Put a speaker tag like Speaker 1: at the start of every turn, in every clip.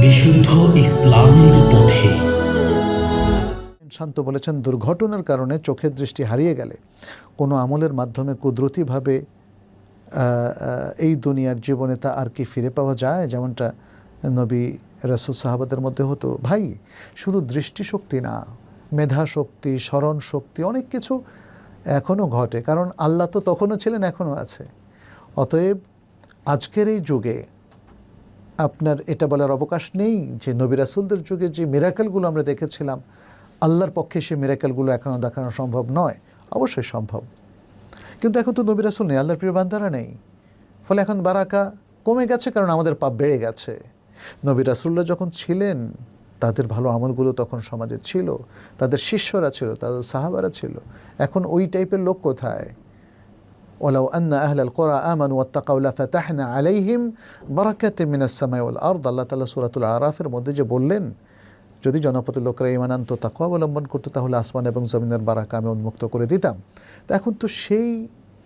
Speaker 1: বিশুদ্ধ ইসলামের পথে।
Speaker 2: শান্ত বলেছেন, দুর্ঘটনার কারণে চোখের দৃষ্টি হারিয়ে গেলে কোনো আমলের মাধ্যমে কুদরতিভাবে এই দুনিয়ার জীবনে তা আর কি ফিরে পাওয়া যায়? যেমনটা নবী রসুল সাহাবাদের মধ্যে হতো। ভাই, শুধু দৃষ্টিশক্তি না মেধা শক্তি স্মরণ শক্তি অনেক কিছু এখনও ঘটে। কারণ আল্লাহ তো তখনও ছিলেন, এখনও আছে। অতএব আজকের এই যুগে আপনার এটা বলার অবকাশ নেই যে নবী রাসুলদের যুগে যে মিরাকেলগুলো আমরা দেখেছিলাম, আল্লাহর পক্ষে সে মিরাকেলগুলো এখনও দেখানো সম্ভব নয়। অবশ্যই সম্ভব। কিন্তু এখন তো নবী রাসুল নেই, আল্লাহর প্রিয় বান্দারা নেই। ফলে এখন বারাকা কমে গেছে কারণ আমাদের পাপ বেড়ে গেছে। নবী রাসুল্লাহ যখন ছিলেন, তাদের ভালো আমলগুলো তখন সমাজে ছিল, তাদের শিষ্যরা ছিল, তাদের সাহাবারা ছিল। এখন ওই টাইপের লোক কোথায়? ولو أن أهل القرى آمنوا واتقوا لفتحنا عليهم بركات من السماء والأرض আল্লাহ তাআলা সূরাতুল আরাফের মধ্যে যে বললেন যদি জনপতি লোকরা ইমান আনতো তাকওয়া অবলম্বন করতো তাহলে আসমান এবং জমিনের বারাকা আমি উন্মুক্ত করে দিতাম তো এখন তো সেই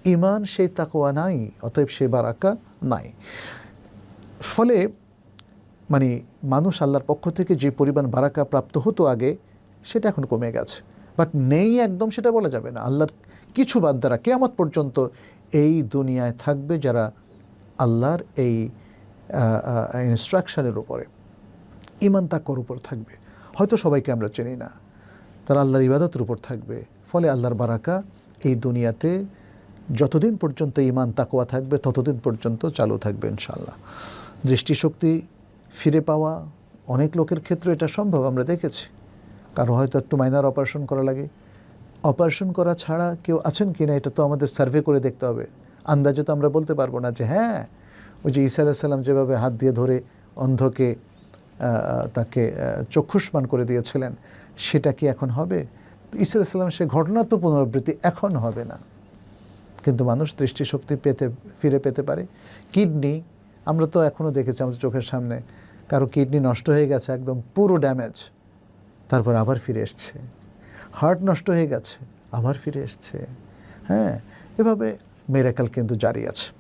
Speaker 2: ইমান সেই তাকওয়া নাই অতএব সেই বারাকা নাই ফলে মানে মানুষ আল্লাহর পক্ষ থেকে যে পরিমাণ বারাকা প্রাপ্ত হতো আগে সেটা এখন কমে গেছে বাট নেই একদম সেটা বলা যাবে না। আল্লাহর কিছু বাদ দ্বারা কেয়ামত পর্যন্ত এই দুনিয়ায় থাকবে যারা আল্লাহর এই ইনস্ট্রাকশনের উপরে ইমান তাকর উপর থাকবে। হয়তো সবাইকে আমরা চিনি না। তারা আল্লাহর ইবাদতের উপর থাকবে। ফলে আল্লাহর বারাকা এই দুনিয়াতে যতদিন পর্যন্ত ইমান তাকোয়া থাকবে, ততদিন পর্যন্ত চালু থাকবে ইনশাল্লাহ দৃষ্টিশক্তি ফিরে পাওয়া অনেক লোকের ক্ষেত্রে এটা সম্ভব, আমরা দেখেছি। কারও হয়তো একটু মাইনার অপারেশন করা লাগে। অপারেশন করা ছাড়া কেউ আছেন কি না, এটা তো আমাদের সার্ভে করে দেখতে হবে। আন্দাজে তো আমরা বলতে পারব না যে হ্যাঁ ওই যে ঈসা আলাহিসাল্লাম যেভাবে হাত দিয়ে ধরে অন্ধকে তাকে চক্ষুষ্মান করে দিয়েছিলেন, সেটা কি এখন হবে? ঈসা আলাহিসাল্লাম সে ঘটনা তো পুনরাবৃত্তি এখন হবে না। কিন্তু মানুষ দৃষ্টিশক্তি পেতে, ফিরে পেতে পারে। কিডনি, আমরা তো এখনও দেখেছি আমাদের চোখের সামনে, কারও কিডনি নষ্ট হয়ে গেছে, একদম পুরো ড্যামেজ তারপর আবার ফিরে এসছে। হার্ট নষ্ট হয়ে গেছে, আবার ফিরে এসছে। হ্যাঁ এভাবে মেরাকাল কিন্তু জারি আছে।